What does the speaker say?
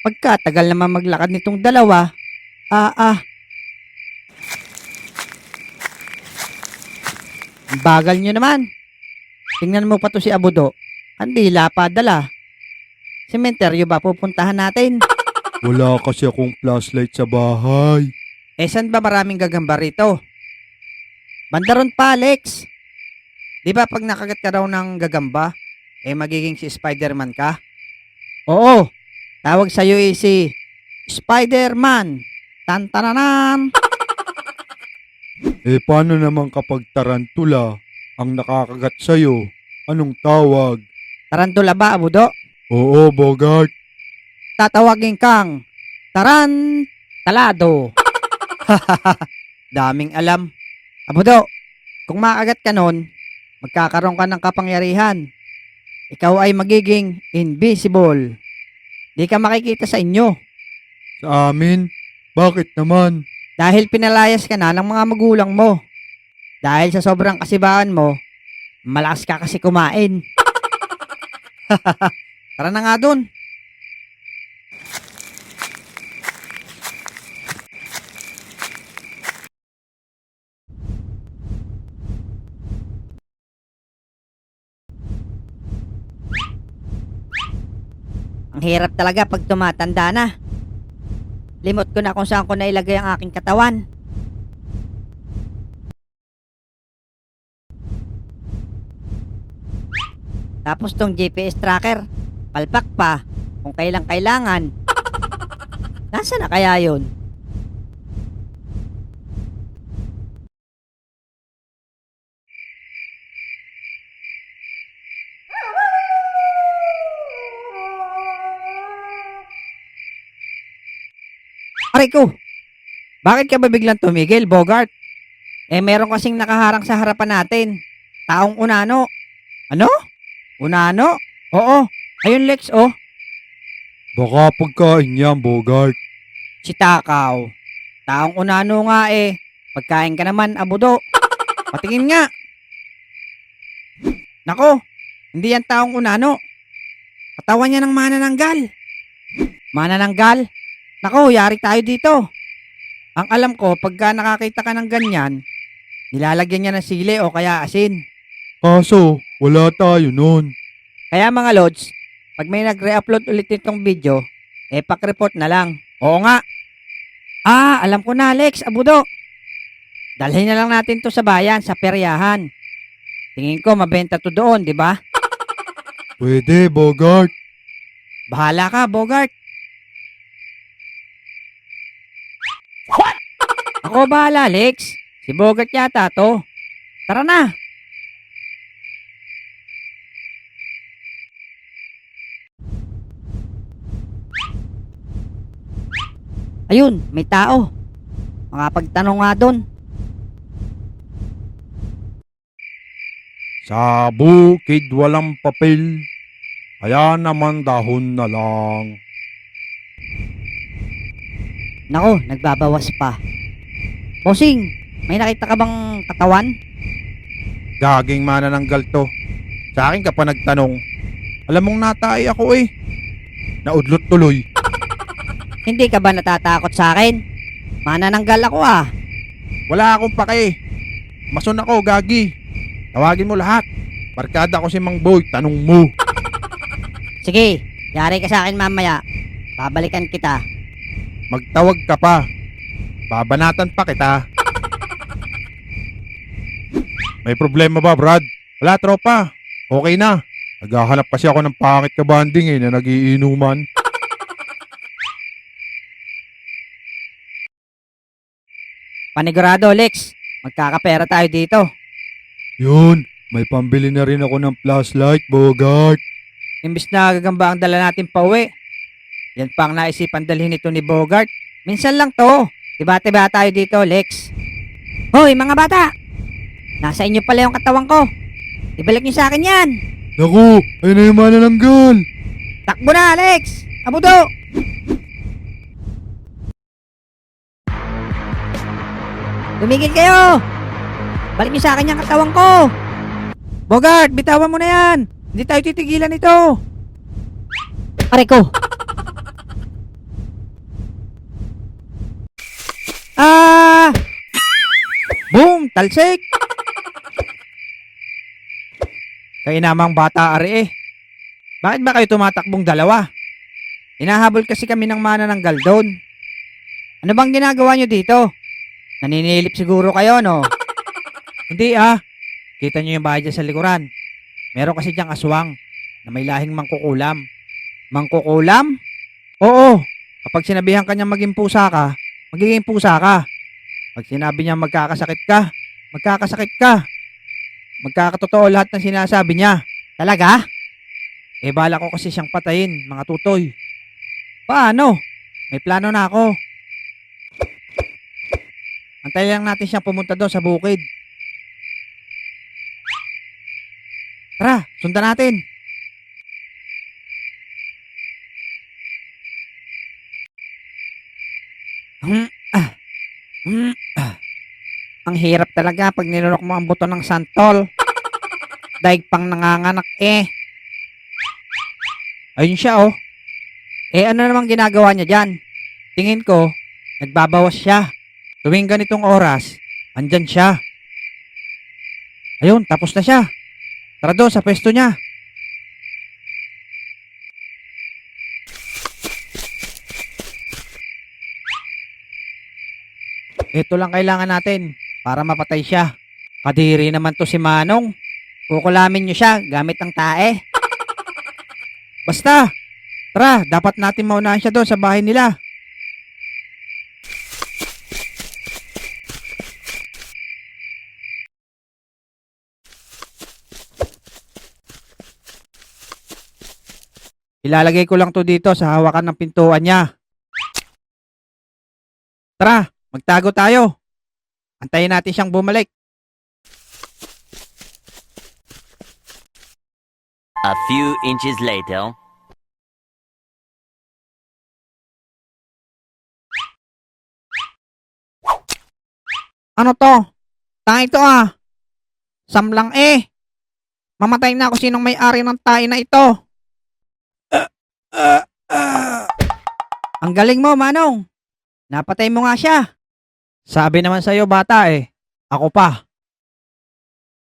Pagkatagal naman maglakad nitong dalawa, ah ah. Bagal nyo naman. Tingnan mo pa to si Abudo. Kandila pa dala. Sementeryo ba pupuntahan natin? Wala kasi akong flashlight sa bahay. Eh, saan ba maraming gagamba rito? Bandaron pa, Alex. Di ba pag nakagat ka raw ng gagamba, eh magiging si Spider-Man ka? Oo. Tawag sa'yo eh si Spider-Man. Tantananan. Eh paano naman kapag tarantula ang nakakagat sa'yo? Anong tawag? Tarantula ba, Abudo? Oo, Bogart. Tatawagin kang Taran Talado. Daming alam. Abudo, kung makagat ka nun, magkakaroon ka ng kapangyarihan. Ikaw ay magiging invisible. Di ka makikita sa inyo Sa amin? Bakit naman? dahil pinalayas ka na ng mga magulang mo. Dahil sa sobrang kasibaan mo, malakas ka kasi kumain. Tara na nga dun. Ang hirap talaga pag tumatanda na. Limot ko na kung saan ko nailagay ang aking katawan. Tapos tong GPS tracker, palpak pa kung kailang kailangan. Nasa na kaya yun? Aray ko! Bakit ka ba biglang tumigil, Bogart? Eh, meron kasing nakaharang sa harapan natin. Taong unano. Ano? Unano? Oo. Ayun, Lex, oh. Baka pagkain yan, Bogart. Si Takaw. Taong unano nga eh. Pagkain ka naman, abudo. Patingin nga. Nako, hindi yan taong unano. Katawan niya ng manananggal. Manananggal? Nako, yari tayo dito. Ang alam ko, pagka nakakita ka ng ganyan, nilalagyan niya ng sili o kaya asin. Kaso, wala tayo nun. Kaya mga lods, pag may nagre-upload ulit nitong video, eh pak-report na lang. Oo nga. Ah, alam ko na Alex, abudo. Dalhin na lang natin to sa bayan, sa peryahan. Tingin ko mabenta to doon, di ba? Pwede, Bogart. Bahala ka, Bogart. Ako bahala, Alex. Si Bogart yata to. Tara na. Ayun, may tao. Makapagtanong nga doon. Sa bukid walang papel. Kaya naman dahon na lang. Nako, nagbabawas pa. Bossing, may nakita ka bang katawan? Gaging manananggal to. Sa akin ka pa nagtanong. Alam mong natay ako eh. Naudlot tuloy. Hindi ka ba natatakot sa akin? Manananggal ako ah. Wala akong pake. Mason ako, gagi. Tawagin mo lahat. Barkada ko si Mang Boy, tanong mo. Sige, yari ka sa akin mamaya. Babalikan kita. Magtawag ka pa. Babanatan pa kita. May problema ba, Brad? Wala, tropa. Okay na. Naghahanap kasi ako ng pangit ka banding eh na nagiinuman. Panigurado, Lex. Magkakapera tayo dito. Yun, may pambili na rin ako ng flashlight, Bogart. Imbis na gagamba ang dala natin pa uwi. Yan pa ang naisipan dalhin ito ni Bogart. Minsan lang to. Tiba-tiba tayo dito, Lex. Hoy, mga bata! Nasa inyo pala yung katawan ko. Ibalik niyo sa akin yan. Naku, ayun na yung manananggal. Takbo na, Alex! Abudo! Tumigil kayo! Balik niyo sa akin yung katawan ko! Bogart, bitawan mo na yan! Hindi tayo titigilan ito! Pare ko! Ah! Boom! Talsik! Kayo namang bata ari eh. Bakit ba kayo tumatakbong dalawa? Hinahabol kasi kami ng mana ng galdon. Ano bang ginagawa nyo dito? Naninilip siguro kayo, no? Hindi ah. Kita nyo yung bahay dyan sa likuran. Meron kasi diyang aswang na may lahing mangkukulam. Mangkukulam? Oo. Kapag sinabihan kanya maging pusa ka, magiging pusa ka. Pag sinabi niya magkakasakit ka, magkakasakit ka. Magkakatotoo lahat ng sinasabi niya. Talaga? Eh bala ko kasi siyang patayin, mga tutoy. Paano? May plano na ako. Antayin lang natin siyang pumunta doon sa bukid. Tara, sundan natin. Ang hirap talaga pag nilunok mo ang buto ng santol. Daig pang nanganganak eh. Ayun siya oh. Eh ano namang ginagawa niya dyan? Tingin ko, nagbabawas siya. Tuwing ganitong oras, andyan siya. Ayun, tapos na siya. Tara doon sa pwesto niya. Ito lang kailangan natin para mapatay siya. Kadiri naman to si Manong. Kukulamin niyo siya gamit ang tae. Basta, tara, dapat natin maunahan siya doon sa bahay nila. Ilalagay ko lang to dito sa hawakan ng pintuan niya. Tara, magtago tayo. Antayin natin siyang bumalik. A few inches later. Ano to? Tanga ito ah. Samlang eh. Mamatay na ako sinong may-ari ng tayo na ito. Ang galing mo, Manong. Napatay mo nga siya. Sabi naman sa'yo, bata eh. Ako pa.